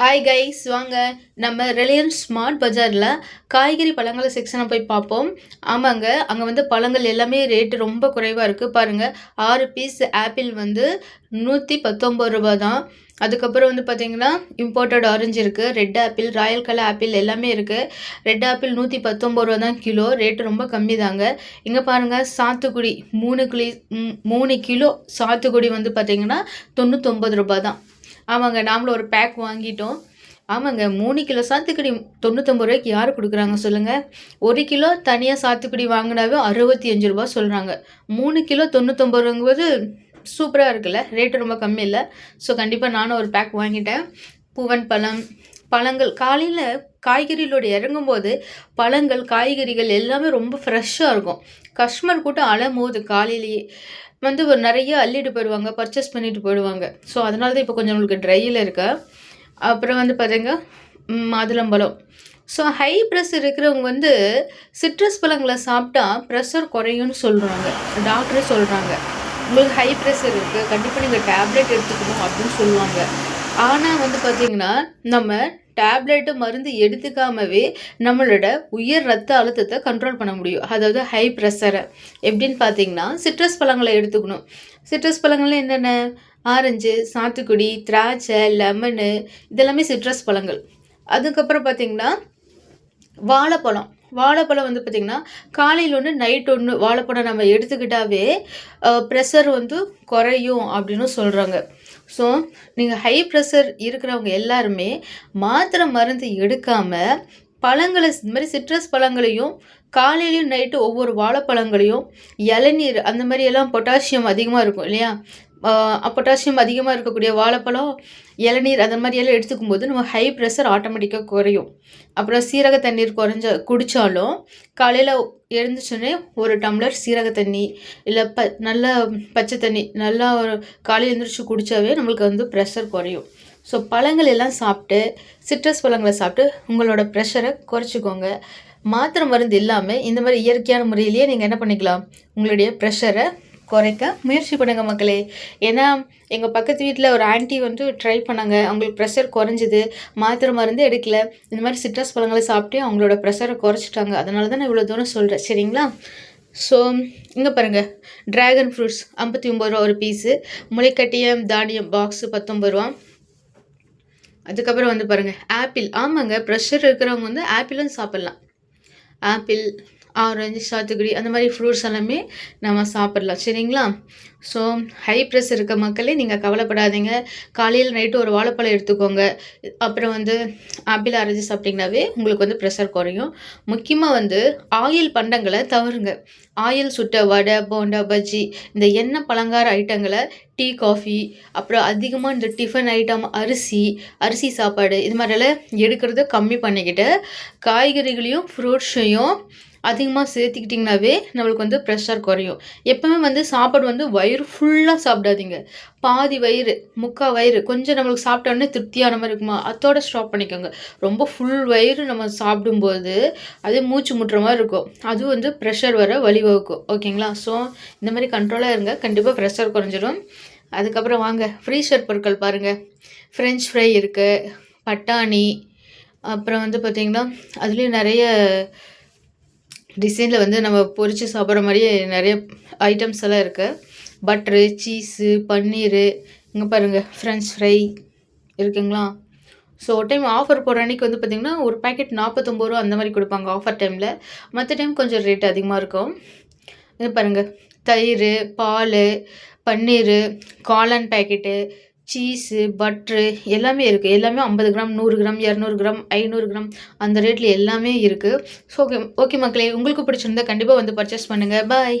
Hi guys வாங்க. நம்ம Reliance smart பஜாரில் காய்கறி பழங்கள் செக்ஷனை போய் பார்ப்போம். ஆமாங்க அங்கே வந்து பழங்கள் எல்லாமே ரேட்டு ரொம்ப குறைவாக இருக்குது பாருங்கள் ஆறு பீஸ் ஆப்பிள் வந்து நூற்றி பத்தொம்பது ரூபா தான் அதுக்கப்புறம் வந்து பார்த்திங்கன்னா இம்போர்ட்டட் ஆரஞ்சு இருக்குது red apple royal colour apple எல்லாமே இருக்குது ரெட் ஆப்பிள் நூற்றி பத்தொம்பது ரூபா தான் கிலோ ரேட்டு ரொம்ப கம்மி தாங்க இங்கே பாருங்கள் சாத்துக்குடி மூணு கிளி மூணு கிலோ சாத்துக்குடி வந்து பார்த்திங்கன்னா தொண்ணூற்றொம்பது ரூபா தான் ஆமாங்க நாமளும் ஒரு பேக் வாங்கிட்டோம். ஆமாங்க மூணு கிலோ சாத்துக்குடி தொண்ணூத்தொம்பது ரூபாய்க்கு யார் கொடுக்குறாங்க சொல்லுங்கள் ஒரு கிலோ தனியாக சாத்துக்குடி வாங்கினாவே அறுபத்தி அஞ்சு ரூபா சொல்கிறாங்க மூணு கிலோ தொண்ணூத்தொம்பது ரூபாங்கும்போது சூப்பராக இருக்குல்ல ரேட்டு ரொம்ப கம்மி இல்லை. ஸோ கண்டிப்பாக நானும் ஒரு பேக் வாங்கிட்டேன். பூவன் பழம் பழங்கள் காலையில் காய்கறிகளோடு இறங்கும்போது பழங்கள் காய்கறிகள் எல்லாமே ரொம்ப ஃப்ரெஷ்ஷாக இருக்கும். கஸ்டமர் கூட்டம் அலமோது காலையிலேயே வந்து ஒரு நிறைய அள்ளிட்டு போயிடுவாங்க பர்ச்சேஸ் பண்ணிட்டு போயிடுவாங்க. ஸோ அதனால தான் இப்போ கொஞ்சம் உங்களுக்கு ட்ரையில் இருக்க. அப்புறம் வந்து பார்த்தீங்க மாதுளம்பழம் ஸோ ஹை ப்ரெஷர் இருக்கிறவங்க வந்து சிட்ரஸ் பழங்களை சாப்பிட்டா ப்ரெஷர் குறையும்னு சொல்கிறாங்க டாக்டரே சொல்கிறாங்க உங்களுக்கு ஹை ப்ரெஷர் இருக்குது கண்டிப்பாக நீங்கள் டேப்லெட் எடுத்துக்கணும் அப்படின்னு சொல்லுவாங்க. ஆனால் வந்து பார்த்திங்கன்னா நம்ம டேப்லெட்டு மருந்து எடுத்துக்காமவே நம்மளோட உயர் ரத்த அழுத்தத்தை கண்ட்ரோல் பண்ண முடியும். அதாவது ஹை ப்ரெஷரை எப்படின்னு பார்த்தீங்கன்னா சிட்ரஸ் பழங்களை எடுத்துக்கணும். சிட்ரஸ் பழங்கள் என்னென்ன? ஆரஞ்சு சாத்துக்குடி திராட்சை லெமனு இதெல்லாமே சிட்ரஸ் பழங்கள். அதுக்கப்புறம் பார்த்திங்கன்னா வாழைப்பழம். வாழைப்பழம் வந்து பார்த்திங்கன்னா காலையில் ஒன்று நைட் ஒன்று வாழைப்பழம் நம்ம எடுத்துக்கிட்டாவே ப்ரெஷர் வந்து குறையும் அப்படின்னு சொல்கிறாங்க ஸோ நீங்கள் ஹை ப்ரெஷர் இருக்கிறவங்க எல்லாருமே மாத்திரை மருந்து எடுக்காமல் பழங்களை இந்த மாதிரி சிட்ரஸ் பழங்களையும் காலையிலையும் நைட்டு ஒவ்வொரு வாழைப்பழங்களையும் இளநீர் அந்த மாதிரி எல்லாம் பொட்டாசியம் அதிகமாக இருக்கும் இல்லையா? பொட்டாசியம் அதிகமாக இருக்கக்கூடிய வாழைப்பழம் இளநீர் அந்த மாதிரி எல்லாம் எடுத்துக்கும் போது நம்ம ஹை ப்ரெஷர் ஆட்டோமேட்டிக்காக குறையும். அப்புறம் சீரக தண்ணீர் குறைஞ்ச குடித்தாலும் காலையில் எழுந்துச்சோடனே ஒரு டம்ளர் சீரக தண்ணி இல்லை ப நல்ல பச்சை தண்ணி நல்லா ஒரு காலையில் எழுந்திரிச்சு குடித்தாவே நம்மளுக்கு வந்து ப்ரெஷர் குறையும். ஸோ பழங்கள் எல்லாம் சாப்பிட்டு சிட்ரஸ் பழங்களை சாப்பிட்டு உங்களோட ப்ரெஷரை குறைச்சிக்கோங்க. மாத்திரை மருந்து இல்லாமல் இந்த மாதிரி இயற்கையான முறையிலேயே நீங்கள் என்ன பண்ணிக்கலாம்? உங்களுடைய ப்ரெஷரை குறைக்க முயற்சி பண்ணுங்கள் மக்களே. ஏன்னா எங்கள் பக்கத்து வீட்டில் ஒரு ஆண்டி வந்து ட்ரை பண்ணாங்க. அவங்களுக்கு ப்ரெஷர் குறைஞ்சிது. மாத்திரை மருந்து எடுக்கல. இந்த மாதிரி சிட்ரஸ் பழங்களை சாப்பிட்டு அவங்களோட ப்ரெஷரை குறைச்சிட்டாங்க. அதனால தான் நான் இவ்வளோ தூரம் சொல்கிறேன் சரிங்களா? ஸோ இங்கே பாருங்கள் ட்ராகன் ஃப்ரூட்ஸ் ஐம்பத்தி ஒம்பது ரூபா ஒரு பீஸு முளைக்கட்டிய தானியம் பாக்ஸு பத்தொம்பது ரூபா. அதுக்கப்புறம் வந்து பாருங்கள் ஆப்பிள் ஆமாங்க. ப்ரெஷர் இருக்கிறவங்க வந்து ஆப்பிளும் சாப்பிட்லாம். ஆப்பிள் ஆரஞ்சு சாத்துக்குடி அந்த மாதிரி ஃப்ரூட்ஸ் எல்லாமே நம்ம சாப்பிட்லாம். சரிங்களா? ஸோ ஹை ப்ரெஷர் இருக்க மக்களே நீங்கள் கவலைப்படாதீங்க. காலையில் நைட்டு ஒரு வாழைப்பழம் எடுத்துக்கோங்க. அப்புறம் வந்து ஆப்பிள் அரைஞ்சி சாப்பிட்டிங்கனாவே உங்களுக்கு வந்து ப்ரெஷர் குறையும். முக்கியமாக வந்து ஆயில் பண்டங்களை தவறுங்க. ஆயில் சுட்ட வடை போண்டா பஜ்ஜி இந்த எண்ணெய் பழங்கார ஐட்டங்களை டீ காஃபி அப்புறம் அதிகமாக இந்த டிஃபன் ஐட்டம் அரிசி அரிசி சாப்பாடு இது மாதிரிலாம் எடுக்கிறத கம்மி பண்ணிக்கிட்டு காய்கறிகளையும் ஃப்ரூட்ஸையும் அதிகமாக சேர்த்திக்கிட்டிங்கனாவே நம்மளுக்கு வந்து ப்ரெஷர் குறையும். எப்போவுமே வந்து சாப்பாடு வந்து வயிறு ஃபுல்லாக சாப்பிடாதீங்க. பாதி வயிறு முக்கால் வயிறு கொஞ்சம் நம்மளுக்கு சாப்பிட்டோன்னே திருப்தியான மாதிரி இருக்குமா? அதோட ஸ்டாப் பண்ணிக்கோங்க. ரொம்ப ஃபுல் வயிறு நம்ம சாப்பிடும்போது அதே மூச்சு முட்டுற மாதிரி இருக்கும். அதுவும் வந்து ப்ரெஷர் வர வழிவகுக்கும். ஓகேங்களா ஸோ இந்த மாதிரி கண்ட்ரோலாக இருங்க. கண்டிப்பாக ப்ரெஷர் குறைஞ்சிடும் அதுக்கப்புறம் வாங்க. ஃப்ரீஷர் பொருட்கள் பாருங்கள் ஃப்ரெஞ்ச் ஃப்ரை இருக்குது பட்டாணி. அப்புறம் வந்து பார்த்திங்கன்னா அதுலேயும் நிறைய டிசைனில் வந்து நம்ம பொறிச்சு சாப்பிட்ற மாதிரியே நிறைய ஐட்டம்ஸ் எல்லாம் இருக்குது பட்ரு சீஸு பன்னீர் இங்கே பாருங்கள் ஃப்ரெஞ்ச் ஃப்ரை இருக்குங்களா? ஸோ ஒரு டைம் ஆஃபர் போடுற அன்றைக்கி வந்து பார்த்திங்கன்னா ஒரு பேக்கெட் நாற்பத்தொம்பது ரூபா அந்த மாதிரி கொடுப்பாங்க ஆஃபர் டைமில் மற்ற டைம் கொஞ்சம் ரேட் அதிகமாக இருக்கும். இது பாருங்கள் தயிர் பால் பன்னீர் காளான் பேக்கெட்டு சீஸு பட்ரு எல்லாமே இருக்குது எல்லாமே ஐம்பது கிராம் நூறு கிராம் இரநூறு கிராம் ஐநூறு கிராம் அந்த ரேட்டில் எல்லாமே இருக்குது ஸோ ஓகே ஓகே மக்களே உங்களுக்கு பிடிச்சிருந்தா கண்டிப்பாக வந்து பர்ச்சேஸ் பண்ணுங்கள் பாய்